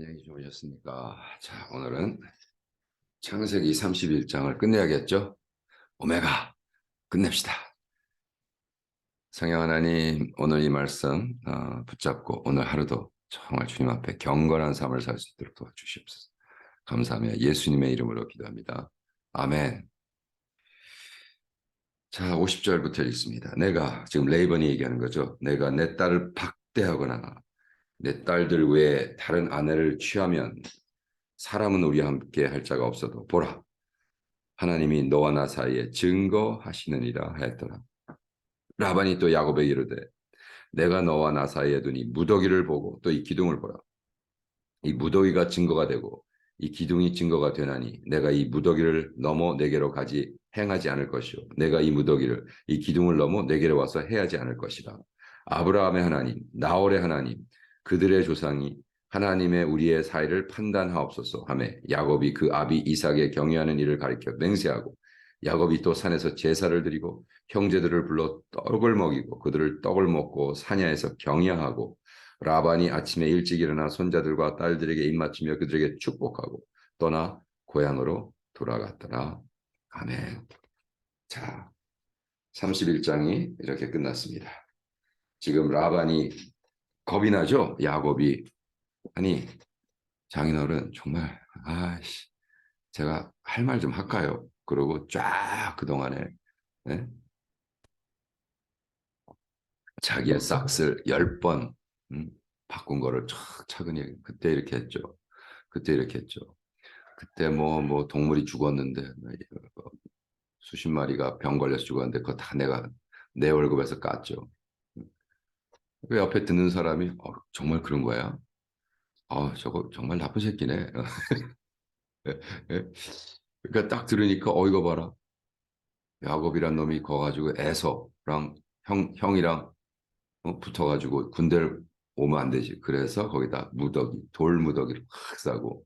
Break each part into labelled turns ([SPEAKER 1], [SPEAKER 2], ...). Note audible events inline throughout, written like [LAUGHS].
[SPEAKER 1] 안녕히 주무셨습니까? 자, 오늘은 창세기 31장을 끝내야겠죠? 오메가 끝냅시다. 성령 하나님, 오늘 이 말씀 어, 붙잡고 오늘 하루도 정말 주님 앞에 경건한 삶을 살 수 있도록 도와주시옵소서. 감사하며 예수님의 이름으로 기도합니다. 아멘. 자, 50절부터 읽습니다. 내가 지금 레이번이 얘기하는 거죠. 내가 내 딸을 박대하거나 내 딸들 외에 다른 아내를 취하면 사람은 우리와 함께 할 자가 없어도 보라. 하나님이 너와 나 사이에 증거하시느니라 하였더라. 라반이 또 야곱에게 이르되 내가 너와 나 사이에 두니 무더기를 보고 또 이 기둥을 보라. 이 무더기가 증거가 되고 이 기둥이 증거가 되나니 내가 이 무더기를 넘어 내게로 가지 행하지 않을 것이요. 내가 이 무더기를 이 기둥을 넘어 내게로 와서 해하지 않을 것이라. 아브라함의 하나님 나홀의 하나님 그들의 조상이 하나님의 우리의 사이를 판단하옵소서 하며 야곱이 그 아비 이삭의 경유하는 일을 가리켜 맹세하고 야곱이 또 산에서 제사를 드리고 형제들을 불러 떡을 먹이고 그들을 떡을 먹고 사냐에서 경야하고 라반이 아침에 일찍 일어나 손자들과 딸들에게 입맞추며 그들에게 축복하고 떠나 고향으로 돌아갔더라. 아멘. 자, 31장이 이렇게 끝났습니다. 지금 라반이 겁이 나죠? 야곱이. 아니, 장인어른, 정말, 아씨, 제가 할 말 좀 할까요? 그러고 쫙 그동안에, 네? 자기의 싹스를 열 번, 음, 바꾼 거를 쫙 차근히, 그때 이렇게 했죠. 그때 이렇게 했죠. 그때 뭐, 뭐, 동물이 죽었는데, 뭐, 수십 마리가 병 걸려서 죽었는데, 그거 다 내가 내 월급에서 깠죠. 그 옆에 듣는 사람이 어, 정말 그런 거야? 아 저거 정말 나쁜 새끼네. [LAUGHS] 그러니까 딱 들으니까 어 이거 봐라. 야곱이란 놈이 거가지고 에서랑 형 형이랑 어, 붙어가지고 군대를 오면 안 되지. 그래서 거기다 무더기 돌 무더기를 확 싸고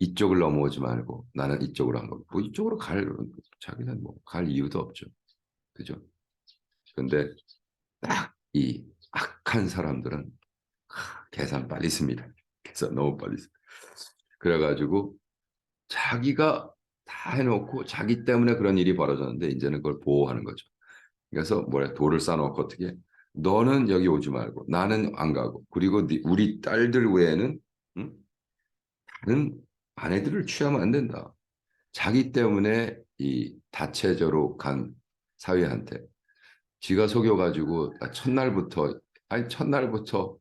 [SPEAKER 1] 이쪽을 넘어오지 말고 나는 이쪽으로 한 거고 뭐 이쪽으로 갈 자기는 뭐 갈 이유도 없죠. 그죠? 근데 딱 이 악한 사람들은 계산 빨리 씁니다. 계산 너무 빨리. 그래가지고 자기가 다 해놓고 자기 때문에 그런 일이 벌어졌는데 이제는 그걸 보호하는 거죠. 그래서 뭐래 돌을 쌓아놓고 어떻게 너는 여기 오지 말고 나는 안 가고 그리고 우리 딸들 외에는 응? 다른 아내들을 취하면 안 된다. 자기 때문에 이 다체제로 간 사위한테 지가 속여가지고 첫날부터 아니 첫날부터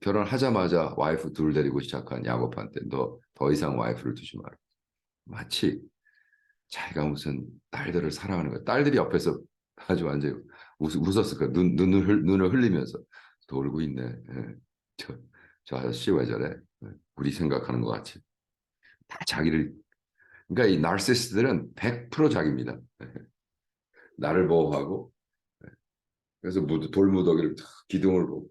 [SPEAKER 1] 결혼하자마자 와이프 둘 데리고 시작한 야곱한테 너 더 이상 와이프를 두지 마라. 마치 자기가 무슨 딸들을 사랑하는 거야. 딸들이 옆에서 아주 완전히 웃, 웃었을 거야. 눈, 눈을, 흘, 눈을 흘리면서 돌고 있네. 예. 저, 저 아저씨 왜 저래? 예. 우리 생각하는 것 같이. 다 자기를 그러니까 이 나르시스트들은 100% 자기입니다. 예. 나를 보호하고 그래서 돌무더기를 기둥을 보고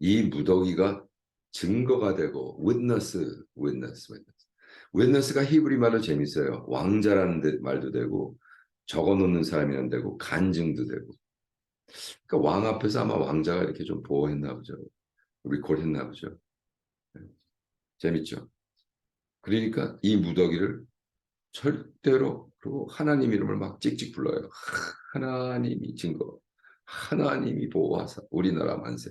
[SPEAKER 1] 이 무더기가 증거가 되고 witness, witness, witness. witness가 히브리 말로 재밌어요. 왕자라는 말도 되고 적어놓는 사람이라는 되고 간증도 되고. 그러니까 왕 앞에서 아마 왕자가 이렇게 좀 보호했나 보죠. 리콜했나 보죠. 네. 재밌죠. 그러니까 이 무더기를 절대로 그리고 하나님 이름을 막 찍찍 불러요. 하나님이 증거, 하나님이 보호하사 우리나라 만세.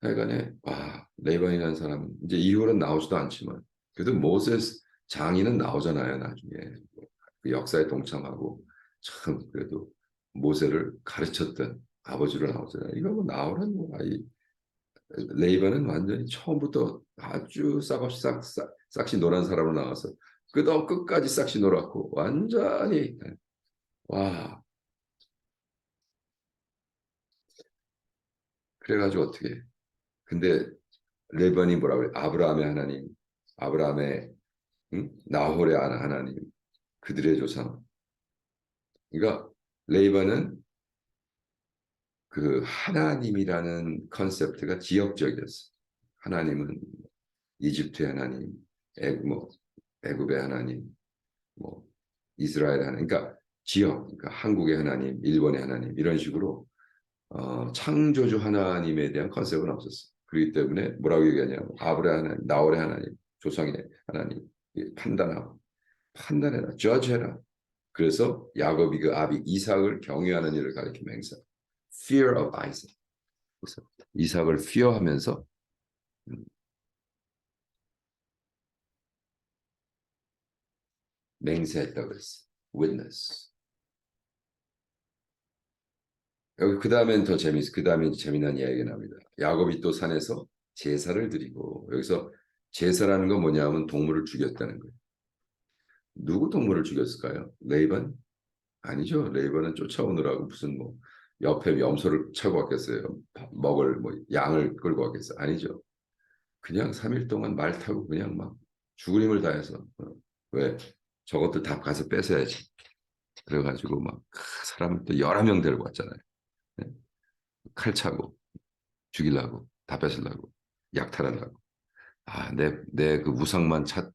[SPEAKER 1] 하여간에 와 레이반이라는 사람은 이제 이후로는 나오지도 않지만 그래도 모세스 장인은 나오잖아요 나중에 그 역사에 동참하고 참 그래도 모세를 가르쳤던 아버지로 나오잖아요. 이거 뭐 나오는 뭐 아이 레이반은 완전히 처음부터 아주 싹없이 싹, 싹, 싹시 노란 사람으로 나와서 끝없 끝까지 싹시 놀았고 완전히 와 그래가지고 어떻게 근데 레번이 뭐라고 그래? 아브라함의 하나님 아브라함의 응? 나홀의 하나님 그들의 조상. 그러니까 레이번은 그 하나님이라는 컨셉트가 지역적이었어. 하나님은 이집트의 하나님 애국 뭐 애굽의 하나님 뭐 이스라엘 하나님. 그러니까 지역 그러니까 한국의 하나님 일본의 하나님 이런 식으로 어, 창조주 하나님에 대한 컨셉은 없었어요. 그렇기 때문에 뭐라고 얘기하냐면 아브라함 하나님, 나홀의 하나님, 조상의 하나님 이 판단하고 판단해라, judge해라. 그래서 야곱이 그 아비 이삭을 경외하는 일을 가리키며 행사. Fear of Isaac. 그래서 이삭을 fear하면서 음, 맹세했다고 그랬어. Witness. 여기 그 다음엔 더 재밌어. 그 다음에 재미난 이야기가 나옵니다. 야곱이 또 산에서 제사를 드리고 여기서 제사라는 건 뭐냐면 동물을 죽였다는 거예요. 누구 동물을 죽였을까요? 레이반? 아니죠. 레이반은 쫓아오느라고 무슨 뭐 옆에 염소를 차고 왔겠어요. 밥 먹을 뭐 양을 끌고 왔겠어요. 아니죠. 그냥 3일 동안 말 타고 그냥 막 죽을 힘을 다해서 어, 왜 저것들 다 가서 뺏어야지. 그래가지고 막 사람을 또 여러 명 데리고 왔잖아요. 네? 칼 차고 죽이려고 다 뺏으려고 약탈하려고. 아, 내 내 그 우상만 찾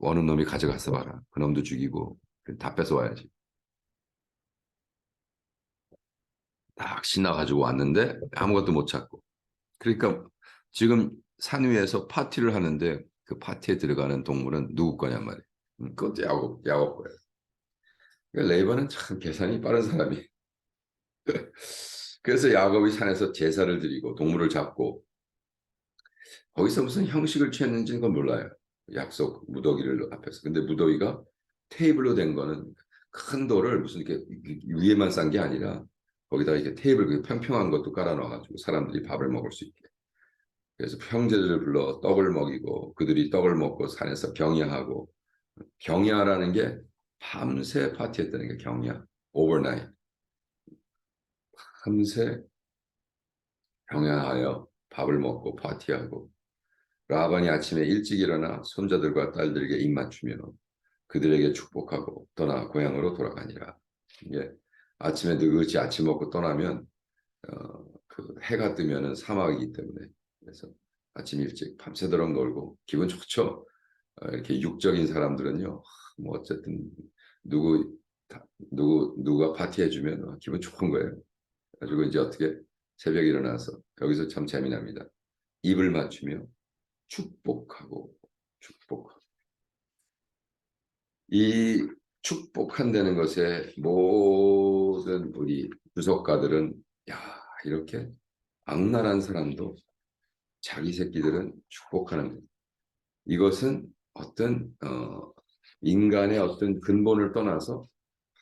[SPEAKER 1] 어느 놈이 가져가서 봐라. 그 놈도 죽이고 다 뺏어와야지. 딱 신나가지고 왔는데 아무것도 못 찾고. 그러니까 지금 산 위에서 파티를 하는데 그 파티에 들어가는 동물은 누구 거냔 말이에요. 음, 그것도 야곱, 야곱 거예요. 그러니까 레이반은 참 계산이 빠른 사람이. [LAUGHS] 그래서 야곱이 산에서 제사를 드리고 동물을 잡고 거기서 무슨 형식을 취했는지는 건 몰라요. 약속 무더기를 앞에서. 근데 무더기가 테이블로 된 거는 큰 돌을 무슨 이렇게 위에만 싼 게 아니라 거기다 이렇게 테이블 그 평평한 것도 깔아 놔가지고 사람들이 밥을 먹을 수 있게. 그래서 형제들을 불러 떡을 먹이고 그들이 떡을 먹고 산에서 경야하고 경야라는 게 밤새 파티했다는 게 경야. overnight. 밤새 경야하여 밥을 먹고 파티하고 라반이 아침에 일찍 일어나 손자들과 딸들에게 입맞추며 그들에게 축복하고 떠나 고향으로 돌아가니라. 이게 아침에 느긋이 아침 먹고 떠나면 어, 그 해가 뜨면은 사막이기 때문에 그래서 아침 일찍 밤새도록 놀고 기분 좋죠. 어, 이렇게 육적인 사람들은요. 뭐 어쨌든 누구 다, 누구 누가 파티해 주면 기분 좋은 거예요. 가지고 이제 어떻게 새벽에 일어나서 여기서 참 재미납니다. 입을 맞추며 축복하고 축복하고 이 축복한다는 것에 모든 우리 주석가들은 야 이렇게 악랄한 사람도 자기 새끼들은 축복하는 것. 이것은 어떤 어, 인간의 어떤 근본을 떠나서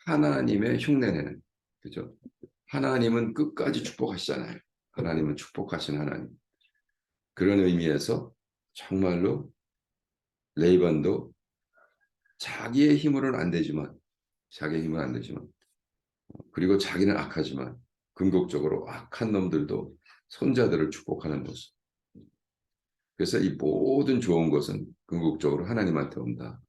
[SPEAKER 1] 하나님의 흉내내는 그죠? 하나님은 끝까지 축복하시잖아요. 하나님은 축복하신 하나님. 그런 의미에서 정말로 레이반도 자기의 힘으로는 안 되지만 자기의 힘은 안 되지만 그리고 자기는 악하지만 궁극적으로 악한 놈들도 손자들을 축복하는 모습. 그래서 이 모든 좋은 것은 궁극적으로 하나님한테 온다.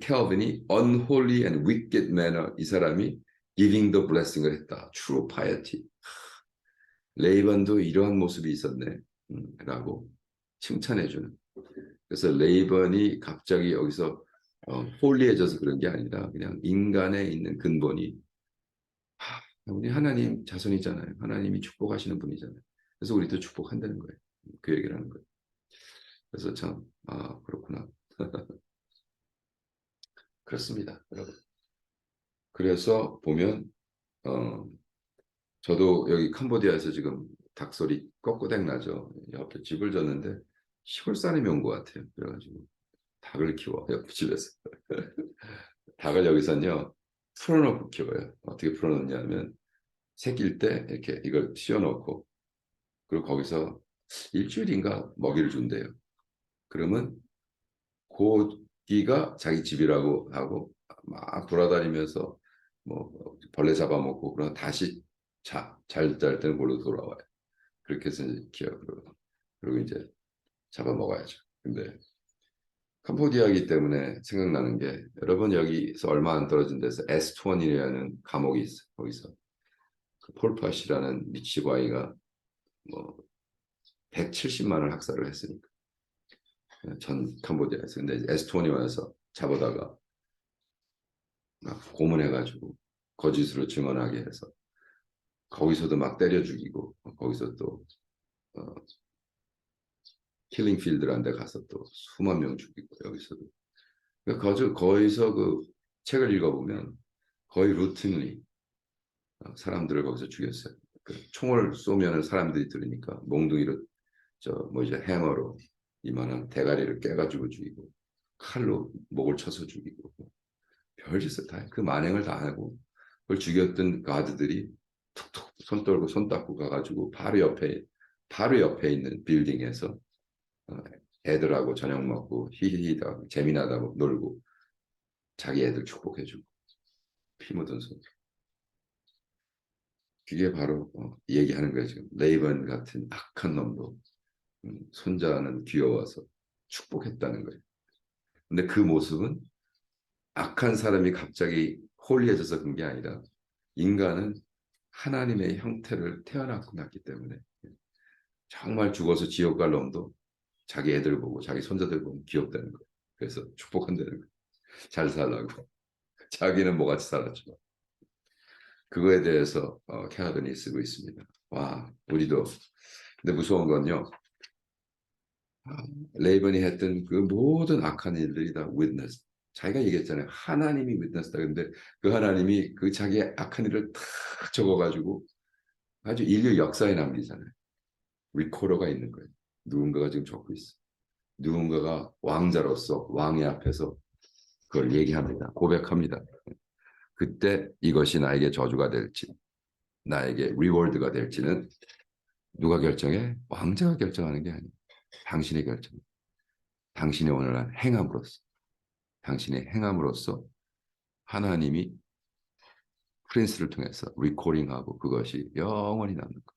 [SPEAKER 1] 켈빈이 unholy and wicked manner 이 사람이 giving the blessing을 했다. true piety. 레이반도 이러한 모습이 있었네. 음, 라고 칭찬해주는. 그래서 레이번이 갑자기 여기서 어, 홀리해져서 그런 게 아니라 그냥 인간에 있는 근본이 하, 우리 하나님 자손이잖아요. 하나님이 축복하시는 분이잖아요. 그래서 우리도 축복한다는 거예요. 그 얘기를 하는 거예요. 그래서 참, 아, 그렇구나. [LAUGHS] 그렇습니다, 여러분. 그래서 보면, 어, 저도 여기 캄보디아에서 지금 닭소리 꺾고댕 나죠. 옆에 집을 졌는데 시골 사람이 온 것 같아요. 그래가지고 닭을 키워 [LAUGHS] 옆 집에서 [LAUGHS] 닭을 여기서는요 풀어놓고 키워요. 어떻게 풀어놓냐면 새끼일 때 이렇게 이걸 씌워놓고 그리고 거기서 일주일인가 먹이를 준대요. 그러면 고기가 자기 집이라고 하고 막 돌아다니면서 뭐 벌레 잡아먹고 그러면 다시 자, 잘잘 때는 골로 돌아와요. 그렇게 해서 기억 그리고 그리고 이제 잡아먹어야죠. 근데 캄보디아이기 때문에 생각나는 게 여러분 여기서 얼마 안 떨어진 데서 에스토원이라는 감옥이 있어 요 거기서 그 폴팟이라는 미치과이가 뭐 170만을 학살을 했으니까 전 캄보디아에서 근데 에스토원이 와서 잡아다가 막 고문해가지고 거짓으로 증언하게 해서 거기서도 막 때려 죽이고 거기서 또 어, 킬링 필드라는 데 가서 또 수만 명 죽이고 여기서도 그러니까 거기서, 거기서 그 책을 읽어보면 거의 루틴리 사람들을 거기서 죽였어요. 그 총을 쏘면은 사람들이 들으니까 몽둥이로 저 뭐 이제 해머로 이만한 대가리를 깨가지고 죽이고 칼로 목을 쳐서 죽이고 별짓을 다 해. 그 만행을 다 하고 그걸 죽였던 가드들이 툭툭 손 떨고 손 닦고 가가지고 바로 옆에 바로 옆에 있는 빌딩에서 어, 애들하고 저녁 먹고 히히히다 재미나다고 놀고 자기 애들 축복해주고 피 묻은 손. 그게 바로 어, 얘기하는 거예요 지금. 레이번 같은 악한 놈도 음, 손자는 귀여워서 축복했다는 거예요. 근데 그 모습은 악한 사람이 갑자기 홀리해져서 그런 게 아니라 인간은 하나님의 형태를 태어났고 났기 때문에 정말 죽어서 지옥 갈 놈도 자기 애들 보고 자기 손자들 보면 귀엽다는 거예요. 그래서 축복한다는 거예요. 잘 살라고. [LAUGHS] 자기는 뭐같이 살았지만. 그거에 대해서 어, 캐나든이 쓰고 있습니다. 와, 우리도. 근데 무서운 건요. 아, 레이번이 했던 그 모든 악한 일들이 다 witness. 자기가 얘기했잖아요. 하나님이 witness다. 근데 그 하나님이 그 자기의 악한 일을 탁 적어가지고 아주 인류 역사에 남기잖아요. 리코더가 있는 거예요. 누군가가 지금 적고 있어. 누군가가 왕자로서 왕의 앞에서 그걸 얘기합니다. 고백합니다. 그때 이것이 나에게 저주가 될지, 나에게 리워드가 될지는 누가 결정해? 왕자가 결정하는 게 아니에요. 당신의 결정. 당신의 오늘날 행함으로써, 당신의 행함으로써 하나님이 프린스를 통해서 리코딩하고 그것이 영원히 남는 거.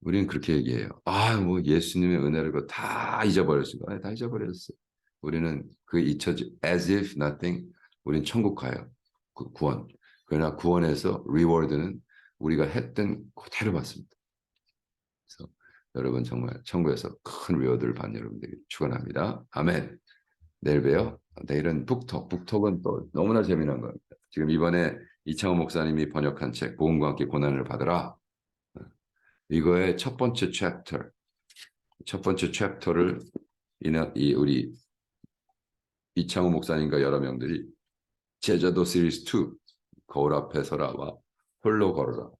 [SPEAKER 1] 우리는 그렇게 얘기해요. 아, 뭐 예수님의 은혜를 그다 잊어버렸어요. 아니, 다 잊어버렸어요. 우리는 그 잊혀지 as if nothing. 우린 천국 가요. 그 구원. 그러나 구원에서 리워드는 우리가 했던 그대로 받습니다. 그래서 여러분 정말 천국에서 큰 리워드를 받는 여러분들이 축원합니다. 아멘. 내일 봬요. 내일은 북톡. 북톡은 또 너무나 재미난 겁니다. 지금 이번에 이창호 목사님이 번역한 책 복음과 함께 고난을 받으라. 이거의 첫 번째 챕터, 첫 번째 챕터를 이 우리 이창호 목사님과 여러 명들이 제자도 시리즈 2 거울 앞에 서라와 홀로 걸어라.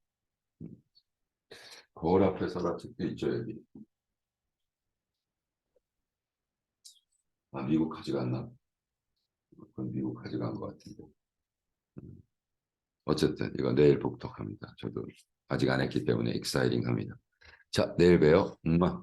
[SPEAKER 1] 거울 앞에 서라 책도 있죠 여기. 아 미국 가져갔나? 그건 미국 가져간 것 같은데. 음. 어쨌든 이거 내일 복독합니다. 저도 아직 안 했기 때문에 익사이딩합니다. 자, 내일 봬요. 엄마.